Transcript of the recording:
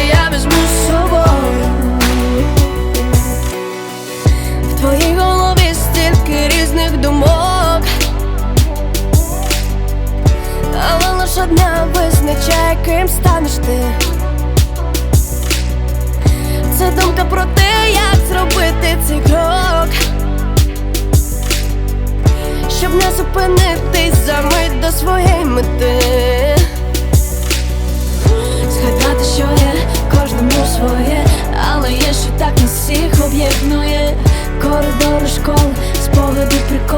що я візьму з собою. В твоїй голові стільки різних думок. Але лише одна визначає, ким станеш ти. Це думка про те, як зробити цей крок, щоб не зупинитись за мети. що так нас всіх об'єднує, коридори школи, спогади приколи